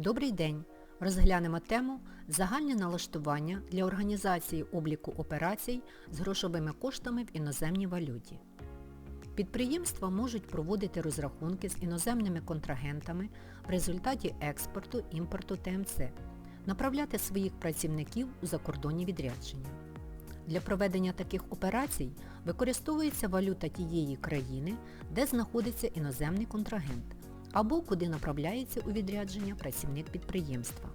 Добрий день! Розглянемо тему Загальні налаштування для організації обліку операцій з грошовими коштами в іноземній валюті. Підприємства можуть проводити розрахунки з іноземними контрагентами в результаті експорту, імпорту ТМЦ, направляти своїх працівників у закордонні відрядження. Для проведення таких операцій використовується валюта тієї країни, де знаходиться іноземний контрагент, або куди направляється у відрядження працівник підприємства.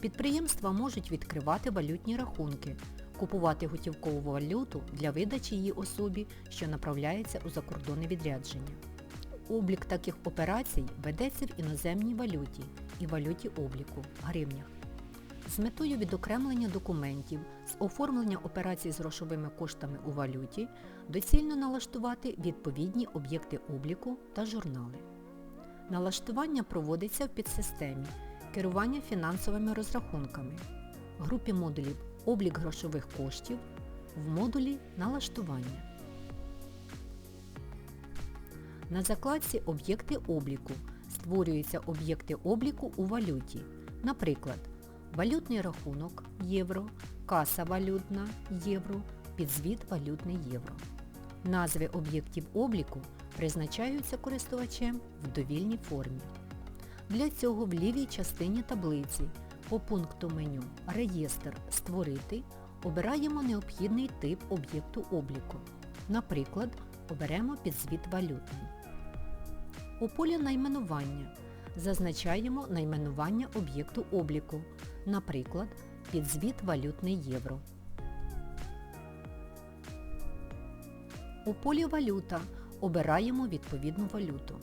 Підприємства можуть відкривати валютні рахунки, купувати готівкову валюту для видачі її особі, що направляється у закордонне відрядження. Облік таких операцій ведеться в іноземній валюті і валюті обліку гривнях. З метою відокремлення документів з оформлення операцій з грошовими коштами у валюті доцільно налаштувати відповідні об'єкти обліку та журнали. Налаштування проводиться в підсистемі керування фінансовими розрахунками, групі модулів облік грошових коштів, в модулі налаштування. На закладці Об'єкти обліку створюються об'єкти обліку у валюті, наприклад, валютний рахунок євро, каса валютна євро, підзвіт валютний євро. Назви об'єктів обліку призначаються користувачем в довільній формі. Для цього в лівій частині таблиці по пункту меню Реєстр Створити обираємо необхідний тип об'єкту обліку. Наприклад, оберемо підзвіт валютний. У полі найменування зазначаємо найменування об'єкту обліку, наприклад, підзвіт валютний євро. У полі Валюта обираємо відповідну валюту.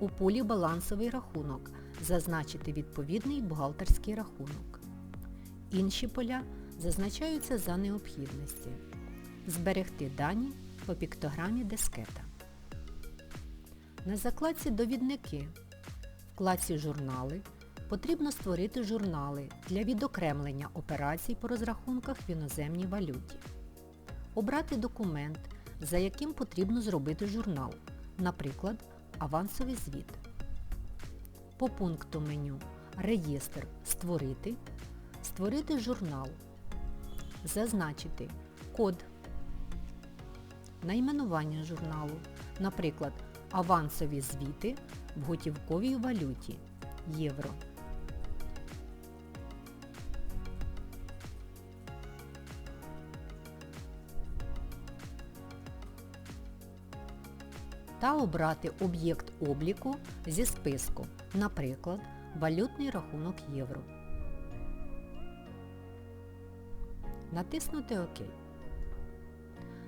У полі Балансовий рахунок зазначити відповідний бухгалтерський рахунок. Інші поля зазначаються за необхідності. Зберегти дані по піктограмі дискета. На закладці Довідники в класі Журнали потрібно створити журнали для відокремлення операцій по розрахунках в іноземній валюті. Обрати документ, за яким потрібно зробити журнал, наприклад, авансовий звіт. По пункту меню Реєстр Створити Створити журнал. Зазначити код. Найменування журналу, наприклад, авансові звіти в готівковій валюті євро. Та обрати об'єкт обліку зі списку, наприклад, валютний рахунок євро. Натиснути ОК.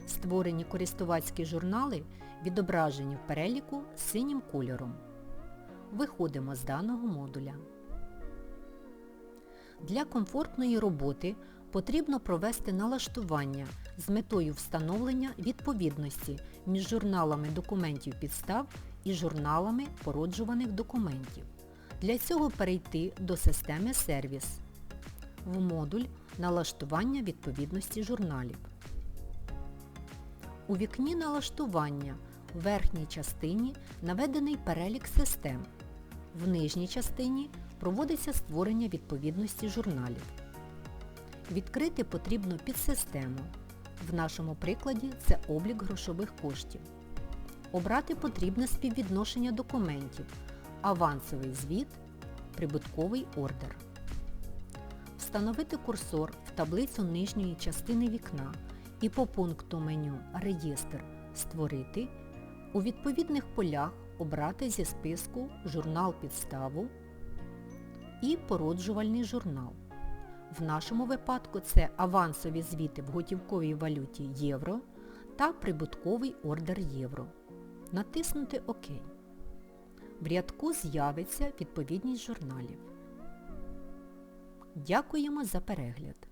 Створені користувацькі журнали відображені в переліку синім кольором. Виходимо з даного модуля. Для комфортної роботи потрібно провести налаштування з метою встановлення відповідності між журналами документів підстав і журналами породжуваних документів. Для цього перейти до системи Сервіс в модуль Налаштування відповідності журналів. У вікні налаштування в верхній частині наведений перелік систем. В нижній частині проводиться створення відповідності журналів. Відкрити потрібно підсистему. В нашому прикладі це облік грошових коштів. Обрати потрібне співвідношення документів, авансовий звіт, прибутковий ордер. Встановити курсор в таблицю нижньої частини вікна і по пункту меню Реєстр Створити у відповідних полях обрати зі списку Журнал підставу і Породжувальний журнал. В нашому випадку це авансові звіти в готівковій валюті євро та прибутковий ордер євро. Натиснути ОК. В рядку з'явиться відповідність журналів. Дякуємо за перегляд!